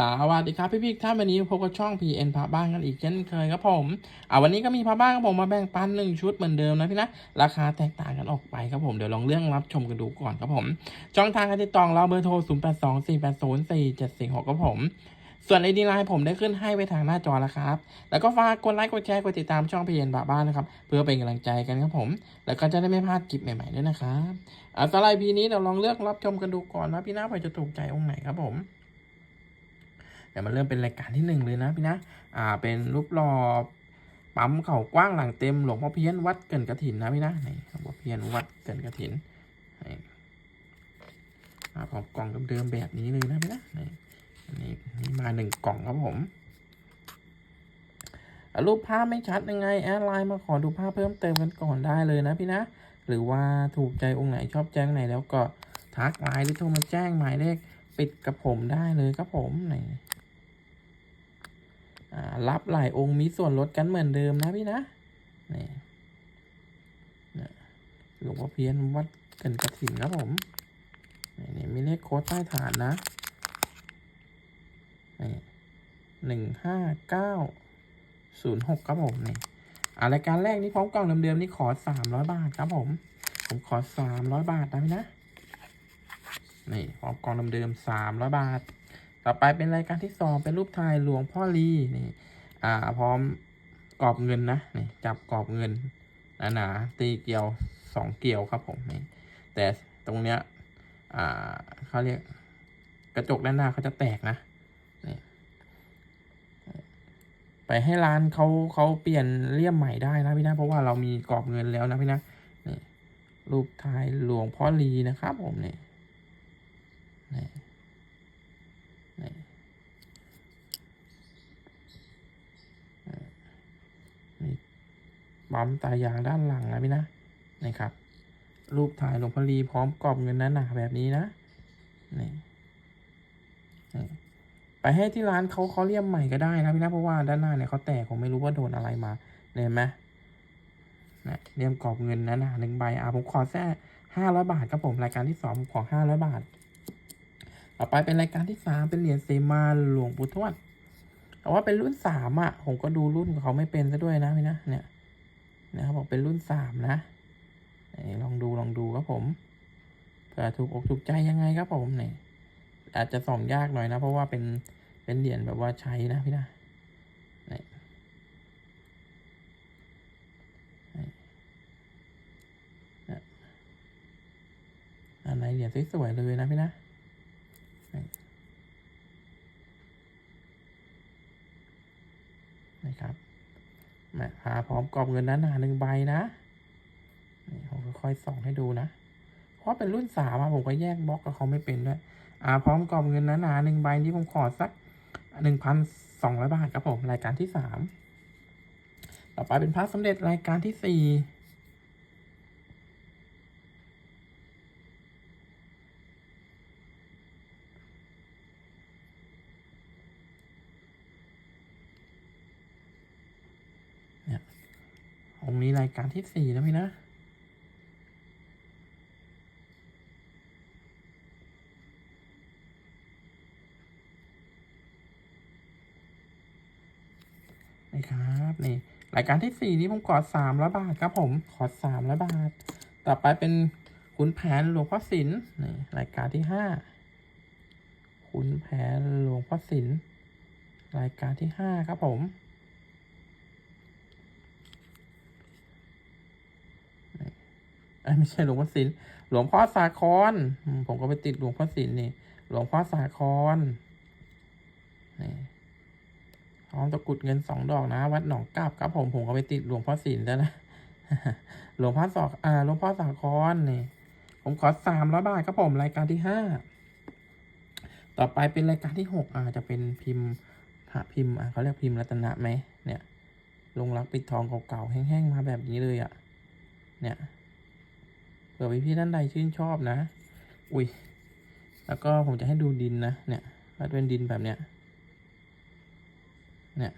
สวัสดีครับพี่พี่ๆท่านวันนี้พบกับช่อง PN พาบ้านกันอีกเช่นเคยครับผมอ่าวันนี้ก็มีพาบ้านครับผมมาแบ่งปันหนึ่งชุดเหมือนเดิมนะพี่นะราคาแตกต่างกันออกไปครับผมเดี๋ยวลองเรื่องรับชมกันดูก่อนครับผมช่องทางการติดต่อเราเบอร์โทร 0 8 2 4 8 0 4 7 4 6ครับผม ส่วนไอดีไลน์ผมได้ขึ้นให้ไว้ทางหน้าจอแล้วครับ แล้วก็ฝากกดไลค์กดแชร์กดติดตามช่อง PN พาบ้านนะครับเพื่อเป็นกำลังใจกันครับผม แล้วก็จะได้ไม่พลาดคลิปใหม่ๆด้วยนะครับอ่าสไลด์พีนี้เราลองเลือกรับชมกันดูก่อนว่าพี่น้าพอจะถูกใจองค์ไหนครับผม ดี๋ยวมาเริ่มเป็นรายการที่หนึ่งเลยนะพี่นะ อ่า เป็นรูปหล่อปั๊มเข่ากว้างหลังเต็มหลวงพ่อเพี้ยนวัดเกินกระถินนะพี่นะนี่หลวงพ่อเพี้ยนวัดเกินกระถินนี่มาพร้อมกล่องเดิมๆแบบนี้เลยนะพี่นะนี่นี่นี่มาหนึ่งกล่องครับผมรูปภาพไม่ชัดยังไงแอดไลน์มาขอดูภาพเพิ่มเติมกันก่อนได้เลยนะพี่นะ หรือว่าถูกใจองค์ไหนชอบแจ้งไหนแล้วก็ทักไลน์หรือโทรมาแจ้งหมายเลขปิดกับผมได้เลยครับผมนี่ รับหลายองค์มีส่วนลดกันเหมือนเดิมนะพี่นะนี่หลวงพ่อเพียนวัดกันกระถิ่นครับผมนี่นี่มีเลขโค้ดใต้ฐานนะนี่หนึ่งห้าเก้าศูนย์หกครับผมนี่อ่ารายการแรกนี้พร้อมกล่องเดิมๆนี่ขอสามร้อยบาทครับผม ผมขอสามร้อยบาทนะพี่นะนี่พร้อมกล่องเดิมๆสามร้อยบาท ต่อไปเป็นรายการที่สองเป็นรูปถ่ายหลวงพ่อลีนี่อ่าพร้อมกรอบเงินนะนี่จับกรอบเงินหนาๆตีเกลียวสองเกลียวครับผมนี่แต่ตรงเนี้ยอ่าเขาเรียกกระจกด้านหน้าเขาจะแตกนะนี่ไปให้ร้านเขาเขาเปลี่ยนเลี่ยมใหม่ได้นะพี่นะเพราะว่าเรามีกรอบเงินแล้วนะพี่นะนี่รูปถ่ายหลวงพ่อลีนะครับผมนี่นี่นี่ ปั๊มตายางด้านหลังนะพี่นะนี่ครับ รูปถ่ายหลวงพ่อลีพร้อมกรอบเงินนั่นหนาแบบนี้นะนี่ไปให้ที่ร้านเขาเขาเลี่ยมใหม่ก็ได้นะพี่นะเพราะว่าด้านหน้าเนี่ยเขาแตกผมไม่รู้ว่าโดนอะไรมาเห็นไหมเนี่ยเลี่ยมกรอบเงินนั้นาหนึ่งใบอะผมขอแค่ห้าร้อยบาทครับผมรายการที่สองผมขอห้าร้อยบาทต่อไปเป็นรายการที่สามเป็นเหรียญเซมาหลวงปู่ทวดแต่ว่าเป็นรุ่นสามอะผมก็ดูรุ่นเขาไม่เป็นซะด้วยนะพี่นะเนี่ย นะครับบอกเป็นรุ่นสามนะลองดูลองดูครับผมเผื่อถูกอกถูกใจยังไงครับผมเนี่ยอาจจะส่องยากหน่อยนะ เพราะว่าเป็นเป็นเหรียญแบบว่าใช้นะพี่นะนี่นี่เนี่ยอันไหนเหรียญสวยๆเลยนะพี่นะนะครับ แม่พาพร้อมกรอบเงินนั้นหนึ่งใบนะนี่ผมค่อยๆส่องให้ดูนะ เพราะเป็นรุ่นสามผมก็แยกบล็อกกับเขาไม่เป็นด้วยอ่าพร้อมกรอบเงินนั้นหนึ่งใบที่ผมขอสักหนึ่งพันสองร้อยบาทครับผมรายการที่สามต่อไปเป็นพระสมเด็จรายการที่สี่ องค์นี้รายการที่สี่นะพี่นะ นี่ครับนี่รายการที่สี่นี้ผมขอสามร้อยบาทครับผมขอสามร้อยบาท ต่อไปเป็นขุนแผนหลวงพ่อศิลป์นี่รายการที่ห้าขุนแผนหลวงพ่อศิลป์รายการที่ห้าครับผม เอ้ย ไม่ใช่หลวงพ่อศิลป์หลวงพ่อสาครอืมผมก็ไปติดหลวงพ่อศิลป์นี่ หลวงพ่อสาครนี่พร้อมตะกุดเงินสองดอกนะ วัดหนองกาบครับผมผมก็ไปติดหลวงพ่อศิลป์แล้วนะหลวงพ่อสอกอ่าหลวงพ่อสาครนี่ ผมขอสามร้อยบาทครับผมรายการที่ห้าต่อไปเป็นรายการที่หกอ่าจะเป็นพิมพ์พระพิมพ์อ่าเขาเรียกพิมพ์รัตนะไหมเนี่ยลงรักปิดทองเก่าๆแห้งๆมาแบบนี้เลยอะ เนี่ย เผื่อพี่ๆท่านใดชื่นชอบนะ อุ้ย แล้วก็ผมจะให้ดูดินนะ เนี่ยวัดเป็นดินแบบเนี้ย เนี่ย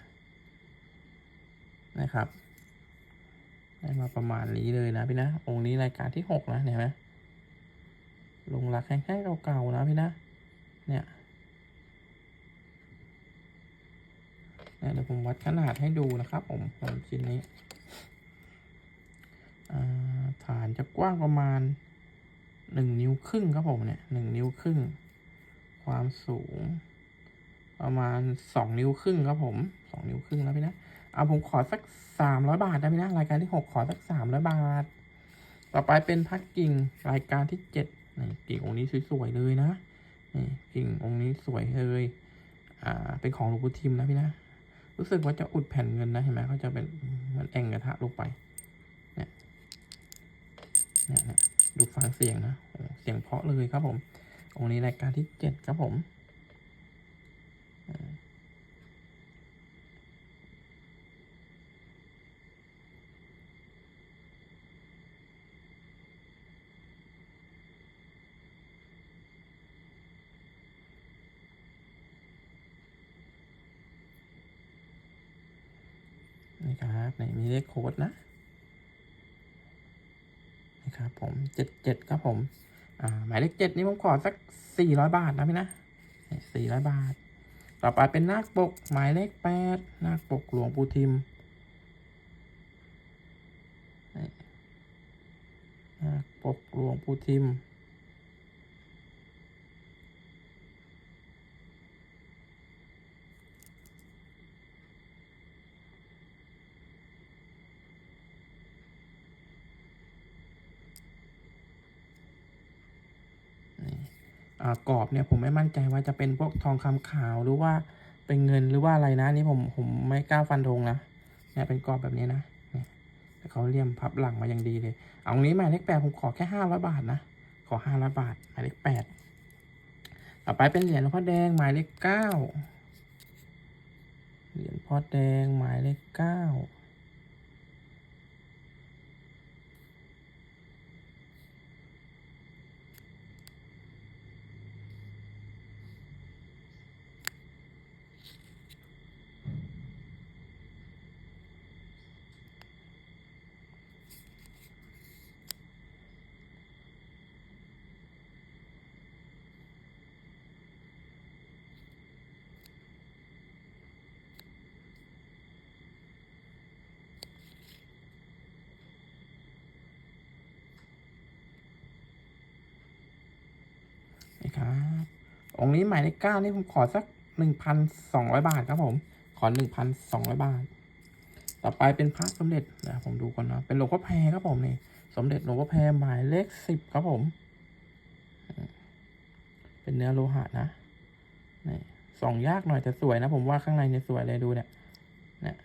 นะครับ ได้มาประมาณนี้เลยนะพี่นะ องค์นี้รายการที่หกนะเห็นไหมลงหลักแห้งๆเก่าๆนะพี่นะ เนี่ยเนี่ยเดี๋ยวผมวัดขนาดให้ดูนะครับ ผมของชิ้นนี้อ่าฐาน จะกว้างประมาณหนึ่งนิ้วครึ่งครับผมเนี่ยหนึ่งนิ้วครึ่ง ความสูง ประมาณสองนิ้วครึ่งครับผมสองนิ้วครึ่งแล้วพี่นะเอาผมขอสักสามร้อยบาทได้ไหมนะรายการที่หกขอสักสามร้อยบาท ต่อไปเป็นพักกิ่งรายการที่เจ็ดนี่กิ่งองค์นี้สวยๆเลยนะนี่กิ่งองค์นี้สวยเลยอ่าเป็นของหลวงปู่ทิมนะพี่นะรู้สึกว่าจะอุดแผ่นเงินนะเห็นไหมเขาจะเป็นเหมันแองกระทะลงไป ดูฟังเสียงนะเสียงเพาะเลยครับผมองค์นี้รายการที่เจ็ดครับผมนี่ครับนี่มีเลขโค้ดนะ นี่ครับผมเจ็ดเจ็ดครับผม อ่า หมายเลขเจ็ดนี้ผมขอสักสี่ร้อยบาทนะพี่นะสี่ร้อยบาท ต่อไปเป็นนาคปก หมายเลขแปดนาคปกหลวงปู่ทิมนาคปกหลวงปู่ทิม กรอบเนี่ยผมไม่มั่นใจว่าจะเป็นพวกทองคำขาวหรือว่าเป็นเงินหรือว่าอะไรนะนี่ผมผมไม่กล้าฟันธงนะเนี่ยเป็นกรอบแบบนี้นะเนี่ยแต่เขาเลี่ยมพับหลังมาอย่างดีเลยเอางี้หมายเลขแปดผมขอแค่ห้าร้อยบาทนะขอห้าร้อยบาทหมายเลขแปดต่อไปเป็นเหรียญหลวงพ่อแดงหมายเลขเก้าเหรียญพ่อแดงหมายเลขเก้า นี่ครับ องค์นี้หมายเลขเก้านี่ผมขอสักหนึ่งพันสองร้อยบาทครับผม ขอหนึ่งพันสองร้อยบาท ต่อไปเป็นพระสมเด็จนะผมดูก่อนนะ เป็นหลวงพ่อแพรครับผมนี่ สมเด็จหลวงพ่อแพรหมายเลขสิบครับผม เป็นเนื้อโลหะนะนี่ส่องยากหน่อยแต่สวยนะ ผมว่าข้างในเนี่ยสวยเลยดูเนี่ยเนี่ย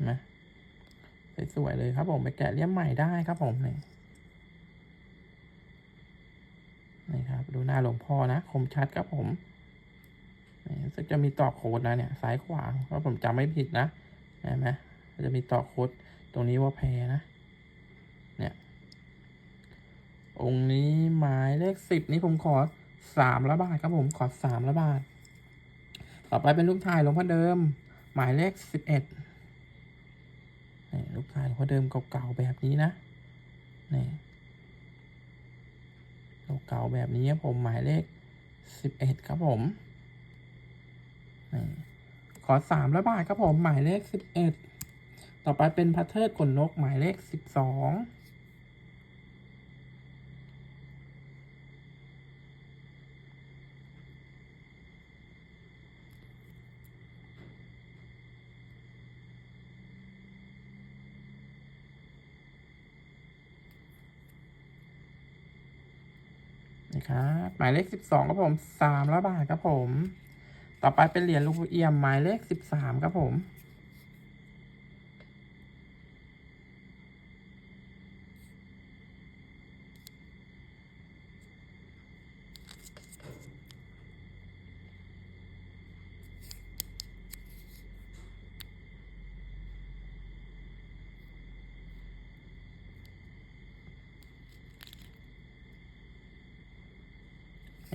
นไหมสวยเลยครับผมไปแกะเลี่ยมใหม่ได้ครับผมนี่ นี่ครับดูหน้าหลวงพ่อนะ คมชัดครับผมนี่รู้สึกจะมีต่อโค้ดนะเนี่ยซ้ายขวาเพราะผมจำไม่ผิดนะเห็นไหมจะมีต่อโค้ดตรงนี้ว่าแพรนะ เนี่ย องค์นี้หมายเลขสิบนี่ผมขอสามละบาทครับผมขอสามละบาทต่อไปเป็นลูกถ่ายหลวงพ่อเดิม หมายเลขสิบเอ็ดนี่ลูกถ่ายหลวงพ่อเดิมเก่าๆแบบนี้นะนี่ เก่าแบบนี้ครับผมหมายเลขสิบเอ็ดครับผมขอสามร้อยบาทครับผมหมายเลขสิบเอ็ดต่อไปเป็นพัทเทิร์ดขนนกหมายเลขสิบสอง นะครับหมายเลขสิบสองครับผมสามร้อยบาทครับผม ต่อไปเป็นเหรียญลูกปู่เอี่ยมหมายเลขสิบสามครับผม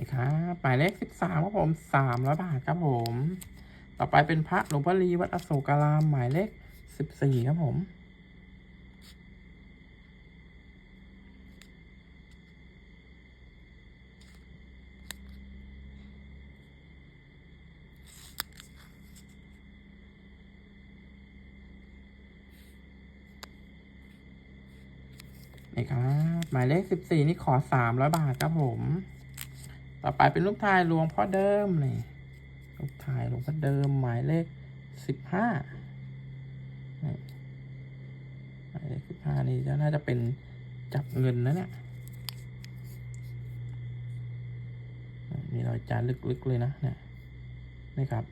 นครับหมายเลขสิบสามครับผมสามร้อยบาทครับผม ต่อไปเป็นพระหลวงพ่อลีวัดอโศการามหมายเลขสิบสี่ครับผมนี่ครับหมายเลขสิบสี่นี่ขอสามร้อยบาทครับผม ต่อไปเป็นรูปถ่ายหลวงพ่อเดิมนี่รูปถ่ายหลวงพ่อเดิมหมายเลขสิบห้านี่หมายเลขสิบห้านี่จะน่าจะเป็นจับเงินนะเนี่ยมีรอยจานลึกๆเลยนะเนี่ยนี่ครับ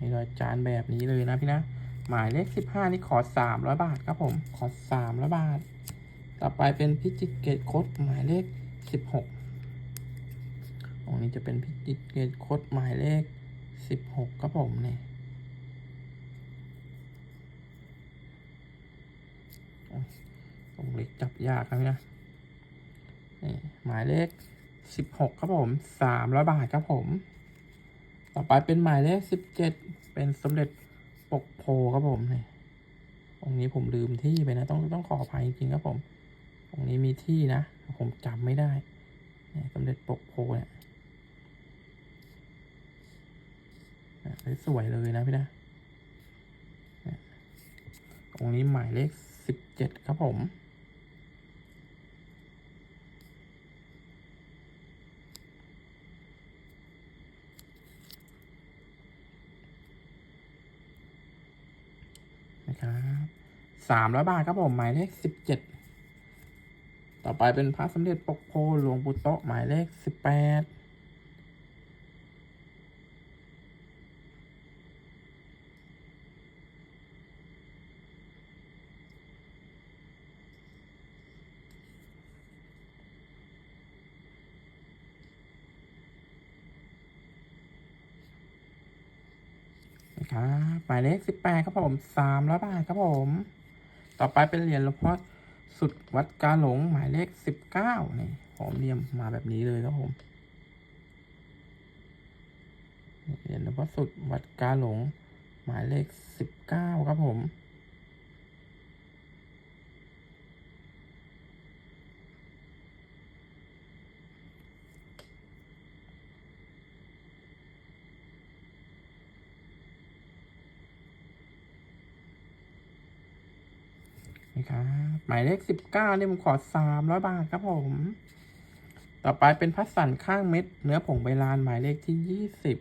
มีรอยจานแบบนี้เลยนะพี่นะ หมายเลขสิบห้านี่ขอสามร้อยบาทครับผม ขอสามร้อยบาท ต่อไปเป็นพิจิตเกตโคดหมายเลขสิบหก ตรงนี้จะเป็นพิจิตรเกตโคดหมายเลขสิบหกครับผมเนี่ยอ้ยตรงเล็กจับยากนะพี่นะนี่หมายเลขสิบหกครับผมสามร้อยบาทครับผม ต่อไปเป็นหมายเลขสิบเจ็ดเป็นสมเด็จปกโพครับผมเนี่ยตรงนี้ผมลืมที่ไปนะ ต้องต้องขออภัยจริงครับผม ตรงนี้มีที่นะ ผมจำไม่ได้สมเด็จปกโพเนี่ยเนี่ย สวยเลยนะพี่นะเนี่ยตรงนี้หมายเลขสิบเจ็ดครับผมนะครับสามร้อยบาทครับผม หมายเลขสิบเจ็ดต่อไปเป็นพระสมเด็จปกโพหลวงปู่โตหมายเลขสิบแปด นะครับหมายเลขสิบแปดครับผมสามร้อยบาทครับผม ต่อไปเป็นเหรียญหลวงพ่อสุดวัดกาหลงหมายเลขสิบเก้านี่ผมเรียมมาแบบนี้เลยครับผมเหรียญหลวงพ่อสุดวัดกาหลงหมายเลขสิบเก้าครับผม นี่ครับหมายเลขสิบเก้านี่ผมขอสามร้อยบาทครับผม ต่อไปเป็นพัสสันข้างเม็ด เนื้อผงใบลานหมายเลขที่ยี่สิบ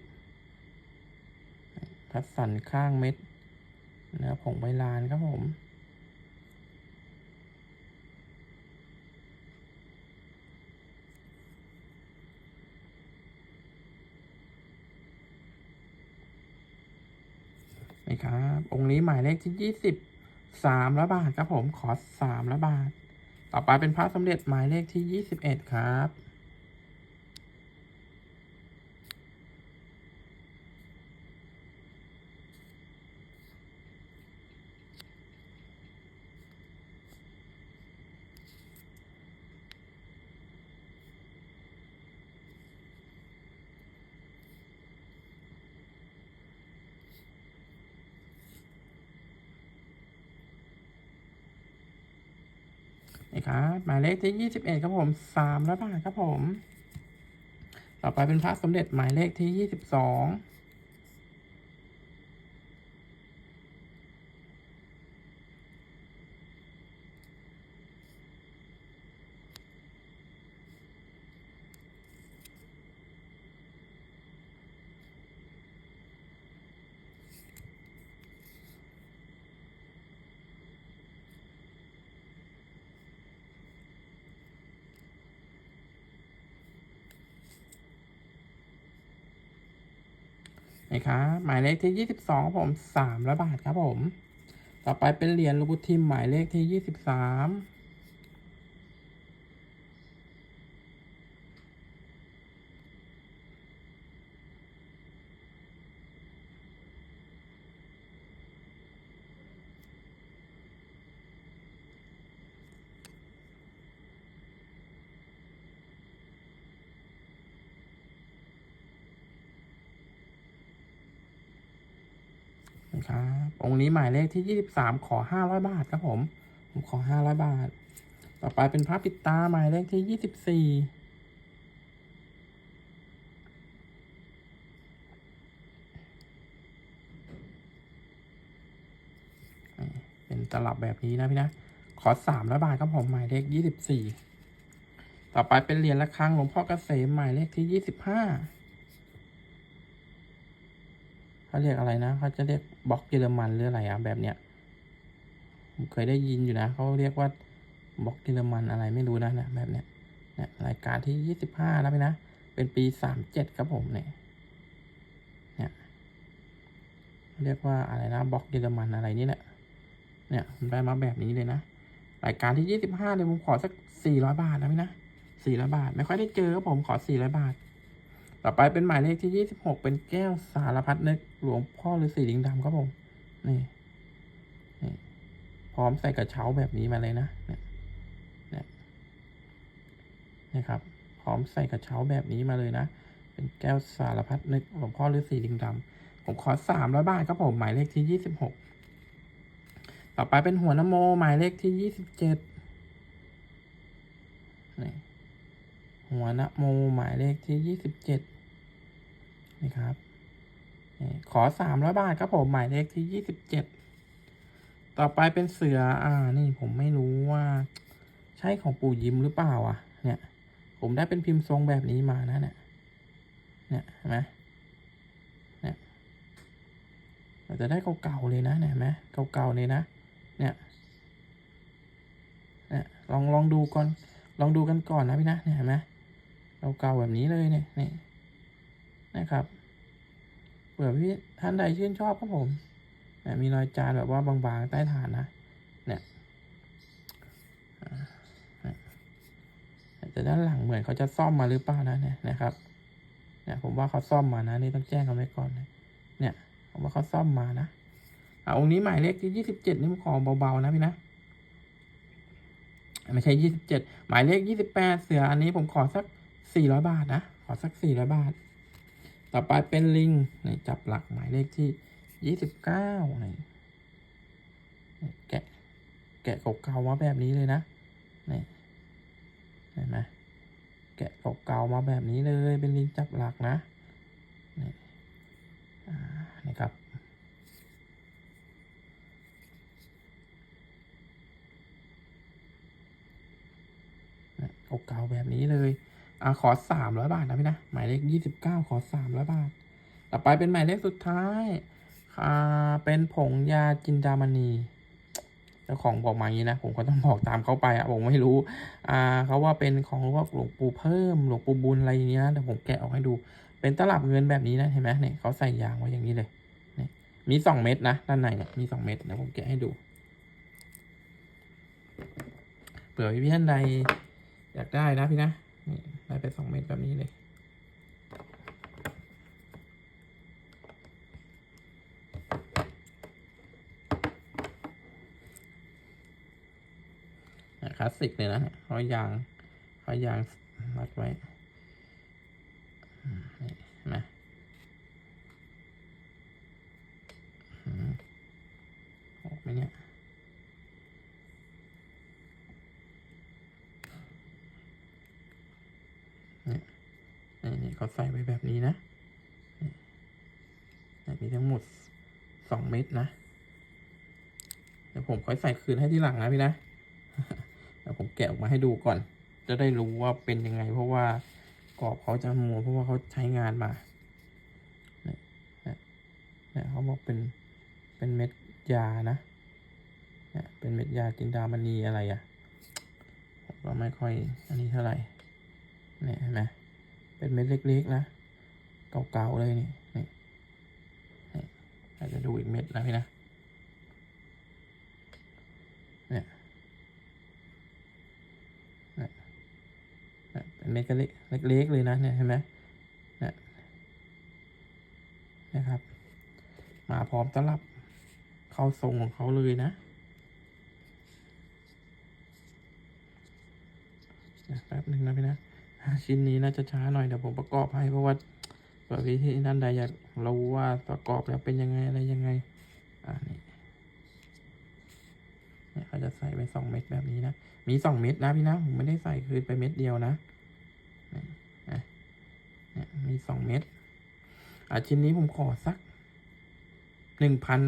พัสสันข้างเม็ด เนื้อผงใบลานครับผมนี่ครับ องค์นี้หมายเลขที่ยี่สิบ สามละบาทครับผมขอสามละบาท ต่อไปเป็นพระสมเด็จหมายเลขที่ยี่สิบเอ็ดครับ ครับหมายเลขที่ยี่สิบเอ็ดครับผมสามร้อยบาทครับผม ต่อไปเป็นพระสมเด็จหมายเลขที่ยี่สิบสอง นี่ครับหมายเลขที่ยี่สิบสองครับผมสามร้อยบาทครับผม ต่อไปเป็นเหรียญหลูกพุทิมหมายเลขที่ยี่สิบสาม นะครับ องค์นี้หมายเลขที่ยี่สิบสามขอห้าร้อยบาทครับผมผมขอห้าร้อยบาท ต่อไปเป็นพระปิดตาหมายเลขที่ยี่สิบสี่เป็นตลับแบบนี้นะพี่นะ ขอสามร้อยบาทครับผมหมายเลขยี่สิบสี่ต่อไปเป็นเหรียญระฆังหลวงพ่อเกษมหมายเลขที่ยี่สิบห้า เขาเรียกอะไรนะเขาจะเรียกบล็อกเยอรมันหรืออะไรอะแบบเนี้ยผมเคยได้ยินอยู่นะเขาเรียกว่าบล็อกเยอรมันอะไรไม่รู้นะนี่ยแบบเนี้ยเนี่ยรายการที่ยี่สิบห้าแล้วไปนะ เป็นปีสามเจ็ดครับผมเนี่ยเนี่ยเรียกว่าอะไรนะบล็อกเยอรมันอะไรนี่แหละเนี่ยผมได้มาแบบนี้เลยนะรายการที่ยี่สิบห้าเลยผมขอสักสี่ร้อยบาทนะพี่นะสี่ร้อยบาท ไม่ค่อยได้เจอครับผมขอสี่ร้อยบาท ต่อไปเป็นหมายเลขที่ยี่สิบหกเป็นแก้วสารพัดนึก หลวงพ่อฤาษีลิงดำครับผมนี่นี่ พร้อมใส่กระเช้าแบบนี้มาเลยนะเนี่ยเนี่ยนะครับ พร้อมใส่กระเช้าแบบนี้มาเลยนะ เป็นแก้วสารพัดนึกหลวงพ่อฤาษีลิงดำผมขอสามร้อยบาทครับผมหมายเลขที่ยี่สิบหกต่อไปเป็นหัวนโมหมายเลขที่ยี่สิบเจ็ดนี่หัวนโมหมายเลขที่ยี่สิบเจ็ดนี่ครับ ขอสามร้อยบาทครับผมหมายเลขที่ยี่สิบเจ็ดต่อไปเป็นเสือ อ่า นี่ผมไม่รู้ว่า ใช่ของปู่ยิ้มหรือเปล่าอะ เนี่ย ผมได้เป็นพิมพ์ทรงแบบนี้มานะเนี่ย เนี่ยเห็นไหมเนี่ยเราจะได้เก่าๆเลยนะเนี่ยเห็นไหมเก่าๆเลยนะ เนี่ย เนี่ย ลองลองดูก่อน ลองดูกันก่อนนะพี่นะ เนี่ยเห็นไหมเก่าๆแบบนี้เลยเนี่ยนี่นะครับ ผื่อพี่ท่านใดชื่นชอบครับผมเนี่ยมีรอยจานแบบว่าบางๆใต้ฐานนะเนี่ยอ่าเนี่ยแต่ด้านหลังเหมือนเขาจะซ่อมมาหรือเปล่านะเนี่ยนะครับ เนี่ยผมว่าเขาซ่อมมานะนี่ต้องแจ้งกันไว้ก่อนนะเนี่ยผมว่าเขาซ่อมมานะอ่าองค์นี้หมายเลขที่ยี่สิบเจ็ดนี่ผมขอเบาๆนะพี่นะไม่ใช่ยี่สิบเจ็ดหมายเลขยี่สิบแปดเสืออันนี้ผมขอสักสี่ร้อยบาทนะขอสักสี่ร้อยบาท ต่อไปเป็นลิงนี่จับหลักหมายเลขที่ยี่สิบเก้านี่นี่แกะแกะเก่าๆมาแบบนี้เลยนะนี่เห็นไหมแกะเก่าๆมาแบบนี้เลยเป็นลิงจับหลักนะนี่นี่ครับเก่าๆแบบนี้เลย อ่าขอสามร้อยบาทนะพี่นะ หมายเลขยี่สิบเก้าขอสามร้อยบาท ต่อไปเป็นหมายเลขสุดท้ายอ่าเป็นผงยาจินดามณีเจ้าของบอกมาอย่างนี้นะ ผมก็ต้องบอกตามเขาไปอะผมไม่รู้ อ่าเขาว่าเป็นของพวกหลวงปู่เพิ่มหลวงปู่บุญอะไรอย่างเงี้ยนะแต่ผมแกะออกให้ดู เป็นตลับเงินแบบนี้นะเห็นไหมเนี่ยเขาใส่ยางไว้อย่างนี้เลยเนี่ยมีสองเม็ดนะด้านในเนี่ยมีสองเม็ดเดี๋ยวผมแกะให้ดูเผื่อพี่ท่านใดอยากได้นะพี่นะ ได้ไปสองเม็ดแบบนี้เลย คลาสสิกเลยนะเนี่ยเขายางเขายางมัดไว้นี่นไหมอืมออกไหมเนี่ยเนี่ย เขาใส่ไว้แบบนี้นะนี่มีทั้งหมดสองเม็ดนะเดี๋ยวผมค่อยใส่คืนให้ที่หลังนะพี่นะเดี๋ยวผมแกะออกมาให้ดูก่อน จะได้รู้ว่าเป็นยังไง เพราะว่ากรอบเขาจะมัวเพราะว่าเขาใช้งานมาเนี่ยเนี่ยเนี่ยเขาบอกเป็นเป็นเม็ดยานะเนี่ยเป็นเม็ดยาจินดามณีอะไรอะ่ะผมก็ไม่ค่อยอันนี้เท่าไหร่เนี่ยเห็นไหม เป็นเม็ดเล็กๆ นะ เก่าๆ เลยนี่นี่นี่อาจจะดูอีกเม็ดนะพี่นะ เนี่ยเนี่ยเป็นเม็ดก็เล็กเล็กๆเลยนะเนี่ยเห็นไหมเนี่ยนะครับ มาพร้อมตลับเข้าทรงของเขาเลยนะแป๊บหนึ่งนะพี่นะ ชิ้นนี้น่าจะช้าหน่อยเดี๋ยวผมประกอบให้เพราะว่าเผื่อพี่ที่นั่นใดอยากรู้ว่าประกอบแล้วเป็นยังไงอะไรยังไงอ่านี่เนี่ยเขาจะใส่ไปสองเม็ดแบบนี้นะมีสองเม็ดนะพี่นะผมไม่ได้ใส่คืนไปเม็ดเดียวนะเนี่ยเนี่ยมีสองเม็ดอะชิ้นนี้ผมขอสักหนึ่งพัน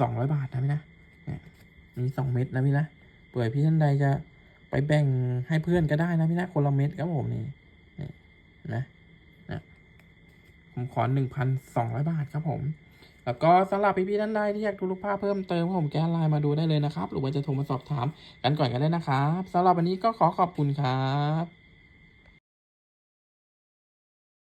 สองร้อยบาทนะพี่นะเนี่ยมีสองเม็ดนะพี่นะเผื่อพี่ท่านใดจะ ไปแบ่งให้เพื่อนก็ได้นะพี่นะคนละเม็ดครับผมนี่นี่นะนะผมขอหนึ่งพันสองร้อยบาทครับผม แล้วก็สำหรับพี่ๆท่านใดที่อยากดูรูปภาพเพิ่มเติมผมแก้ไลน์มาดูได้เลยนะครับ หรือว่าจะโทรมาสอบถามกันก่อนก็ได้นะครับสำหรับวันนี้ก็ขอขอบคุณครับ